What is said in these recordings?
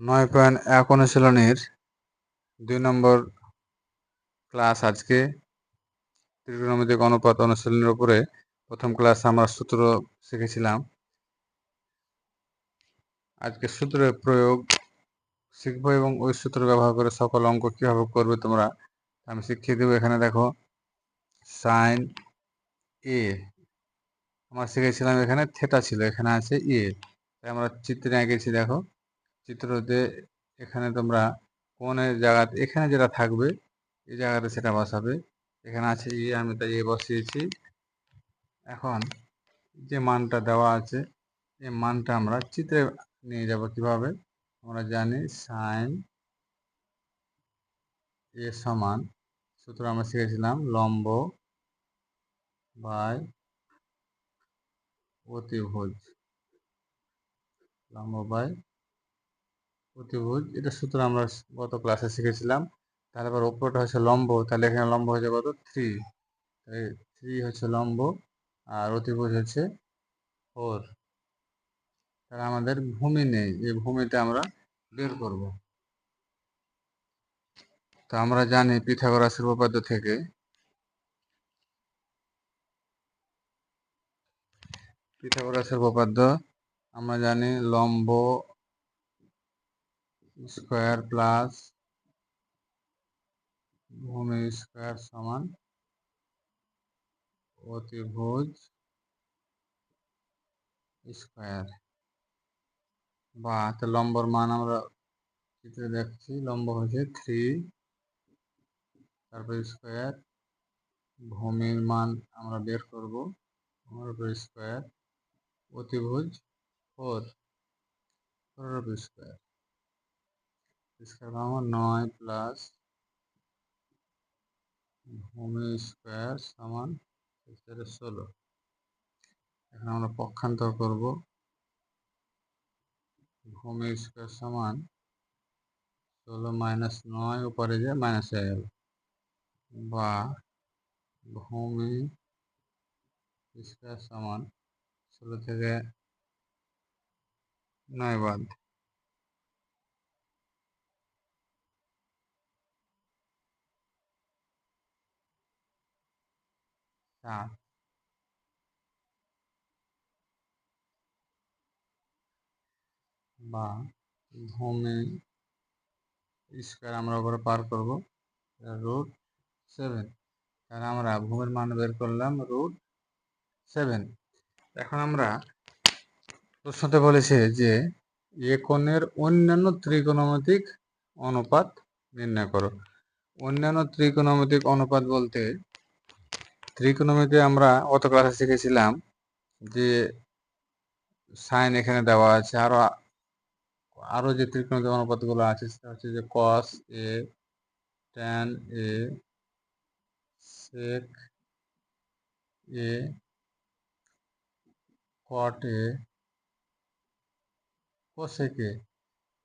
নয় পয়েন্ট এক অনুশীলনের দুই নম্বর ক্লাস আজকে। ত্রিকোণমিতিক অনুপাত অনুশীলনের উপরে প্রথম ক্লাস আমরা সূত্র শিখেছিলাম। আজকে সূত্রের প্রয়োগ শিখব এবং ওই সূত্র ব্যবহার করে সকল অঙ্ক কীভাবে করবে তোমরা আমি শিখিয়ে দেবো। এখানে দেখো সাইন এ আমরা শিখেছিলাম এখানে থেটা ছিল, এখানে আছে এ আমরা চিত্রে এঁকেছি দেখো। চিত্রতে এখানে তোমরা কোনের জায়গাতে এখানে যেটা থাকবে, এই জায়গাতে সেটা বসাবে। এখানে আছে ই আমি তাই এ বসিয়েছি। এখন যে মানটা দেওয়া আছে, এই মানটা আমরা চিত্রে নিয়ে যাব কীভাবে? আমরা জানি সাইন এ সমান, সূত্র আমরা শিখেছিলাম লম্ব বাই অতিভুজ, লম্ব বাই অতিভুজ এটা সূত্র আমরা গত ক্লাসে শিখেছিলাম। তাহলে এবার ওপরটা হচ্ছে লম্ব, তাহলে এখানে লম্ব হচ্ছে কত? থ্রি থ্রি হচ্ছে লম্ব, আর অতিভুজ হচ্ছে ফোর তাহলে আমাদের ভূমি নেই, এই ভূমিতে আমরা বের করব। তো আমরা জানি পিথাগোরাসের উপপাদ্য থেকে পিথাগোরাসের উপপাদ্য, আমরা জানি লম্ব স্কোয়ার প্লাস ভূমি স্কোয়ার সমান অতিভুজ স্কোয়ার। বা তো লম্বর মান আমরা চিত্রে দেখছি, লম্ব হচ্ছে থ্রি তারপর স্কোয়ার, ভূমির মান আমরা বের করব উপর স্কোয়ার, অতিভুজ ফোর ফোর স্কোয়ার। স্কোয়ার পাবো নয় প্লাস ভূমি স্কোয়ার সমান ষোলো। এখন আমরা পক্ষান্তর করব। ভূমি স্কোয়ার সমান ষোলো মাইনাস নয় উপরে যে মাইনাস হয়ে গেল। বা ভূমি স্কোয়ার সমান ষোলো থেকে নয় বাদ। সাত বা ভূমি স্কোয়ার আমরা ওপরে পার করব। রুট সেভেন তাহলে আমরা ভূমির মান বের করলাম রুট সেভেন এখন আমরা প্রশ্নতে বলেছে যে এ কোণের অন্যান্য ত্রিকোণমিতিক অনুপাত নির্ণয় করো। অন্যান্য ত্রিকোণমিতিক অনুপাত বলতে ত্রিকোণমিতি আমরা অত ক্লাসে শিখেছিলাম যে সাইন এখানে দেওয়া আছে আরও আরও যে ত্রিকোণমিতিক অনুপাতগুলো আছে সেটা হচ্ছে যে কস এ tan A sec A caught A cosec এ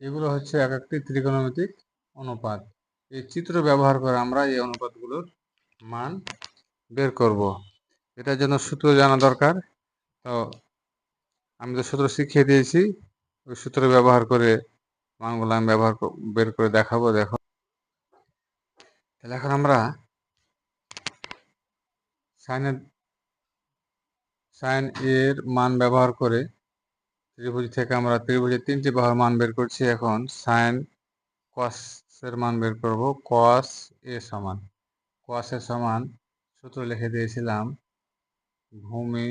এগুলো হচ্ছে এক একটি ত্রিকোণমিতিক অনুপাত। এই চিত্র ব্যবহার করে আমরা এই অনুপাতগুলোর মান বের করব। এটার জন্য সূত্র জানা দরকার। তো আমি তো সূত্র শিখিয়ে দিয়েছি, ওই সূত্র ব্যবহার করে মানগুলো আমি ব্যবহার বের করে দেখাবো, দেখো। তাহলে এখন আমরা সাইনের সাইন এর মান ব্যবহার করে ত্রিভুজ থেকে আমরা ত্রিভুজের তিনটি বাহুর মান বের করছি। এখন সাইন কসের মান বের করব। কস এ সমান। কস এর সমান সূত্র লিখে দিয়েছিলাম, ভূমি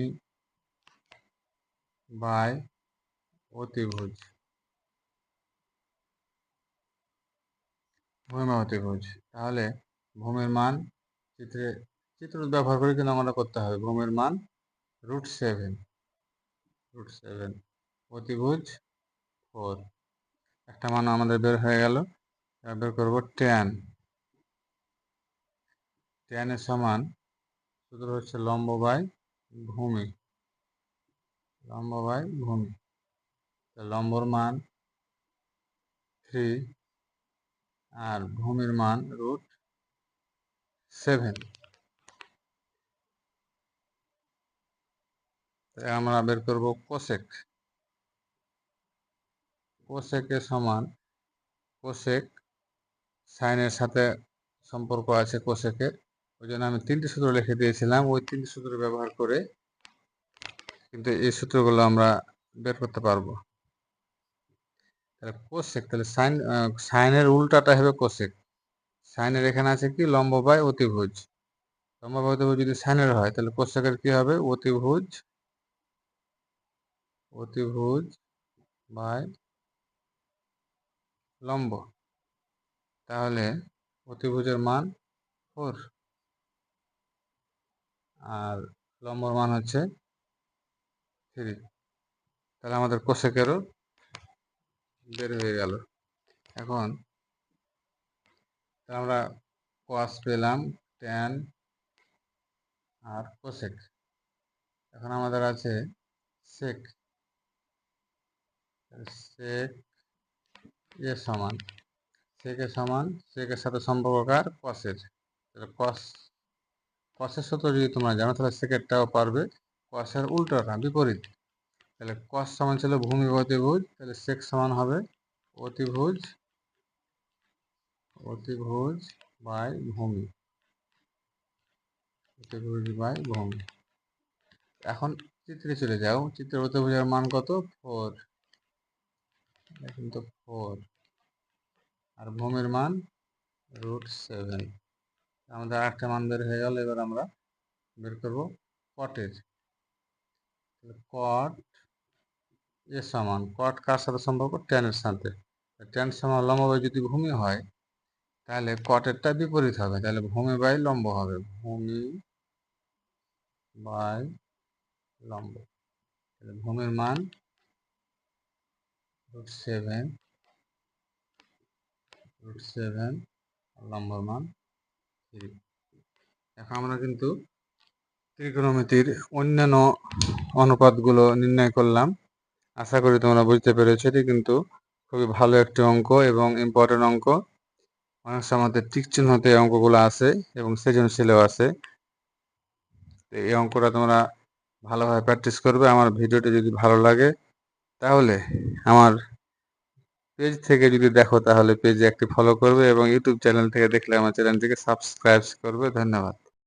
বাই অতিভুজ। ভূমি বা অতিভুজ। তাহলে ভূমির মান চিত্রে, চিত্র ব্যবহার করে কিন্তু আমরা করতে হবে। ভূমির মান রুট সেভেন রুট সেভেন অতিভুজ ফোর। একটা মান আমাদের বের হয়ে গেল বের করব টেন। টেনের সমান সূত্র হচ্ছে লম্ব বাই ভূমি। লম্ব বাই ভূমি। লম্বর মান থ্রি আর ভূমির মান রুট সেভেন আমরা বের করব কোসেক কোসেকের সমান কোশেক সাইনের সাথে সম্পর্ক আছে কোশেকের ওই জন্য আমি তিনটি সূত্র লিখে দিয়েছিলাম। ওই তিনটি সূত্র ব্যবহার করে কিন্তু এই সূত্রগুলো আমরা বের করতে পারব। তাহলে কোশেক তাহলে সাইন সাইনের উল্টাটা হবে কোশেক সাইনের এখানে আছে কি? লম্ব বাই অতিভুজ। লম্ব বাই অতিভুজ যদি সাইনের হয়, তাহলে কোশেকের কি হবে? অতিভুজ অতিভুজ বাই লম্ব। তাহলে অতিভুজের মান ফোর আর লম্বর মান হচ্ছে থ্রি। তাহলে আমাদের কোশেকেরও বের হয়ে গেল। এখন আমরা কস পেলাম ট্যান আর কোশেক এখন আমাদের আছে সেক সেক এ সমান। সেকের সমান সেকের সাথে সম্পর্ককার কসের কস কসের সূত্র যদি তোমরা জানো, তাহলে সেকেরটাও পারবে। কসের উল্টোটা, বিপরীত। তাহলে কস সমান ছিল ভূমি অতিভুজ, তাহলে সেক সমান হবে অতিভুজ অতিভুজ বাই ভূমি। অতিভুজ বাই ভূমি। এখন চিত্রে চলে যাও। চিত্রের অতিভুজের মান কত? ফোর এখন তো ফোর আর ভূমির মান রুট সেভেন আমাদের আটটা মান বের হয়ে গেল, এবার আমরা বের করব কটের কট এ সমান কট কার সাথে সম্পর্ক? টেনের সাথে। টেন সমান লম্ব যদি ভূমি হয়, তাহলে কটেরটা বিপরীত হবে। তাহলে ভূমি বাই লম্ব হবে। ভূমি বাই লম্ব। তাহলে ভূমির মান রুট সেভেন রুট সেভেন লম্বর মান এখন আমরা কিন্তু ত্রিকোণমিতির অন্যান্য অনুপাতগুলো নির্ণয় করলাম। আশা করি তোমরা বুঝতে পেরেছ, এটি কিন্তু খুবই ভালো একটি অঙ্ক এবং ইম্পর্টেন্ট অঙ্ক। অনেক সময় আমাদের টিক চিহ্নতে অঙ্কগুলো আছে এবং সৃজনশীলও আছে এই অঙ্কটা তোমরা ভালোভাবে প্র্যাকটিস করবে। আমার ভিডিওটি যদি ভালো লাগে, তাহলে আমার পেজ থেকে যদি দেখো তাহলে পেজে একটি ফলো করবে এবং ইউটিউব চ্যানেল থেকে দেখলে আমার চ্যানেলটিকে সাবস্ক্রাইব করবে। ধন্যবাদ।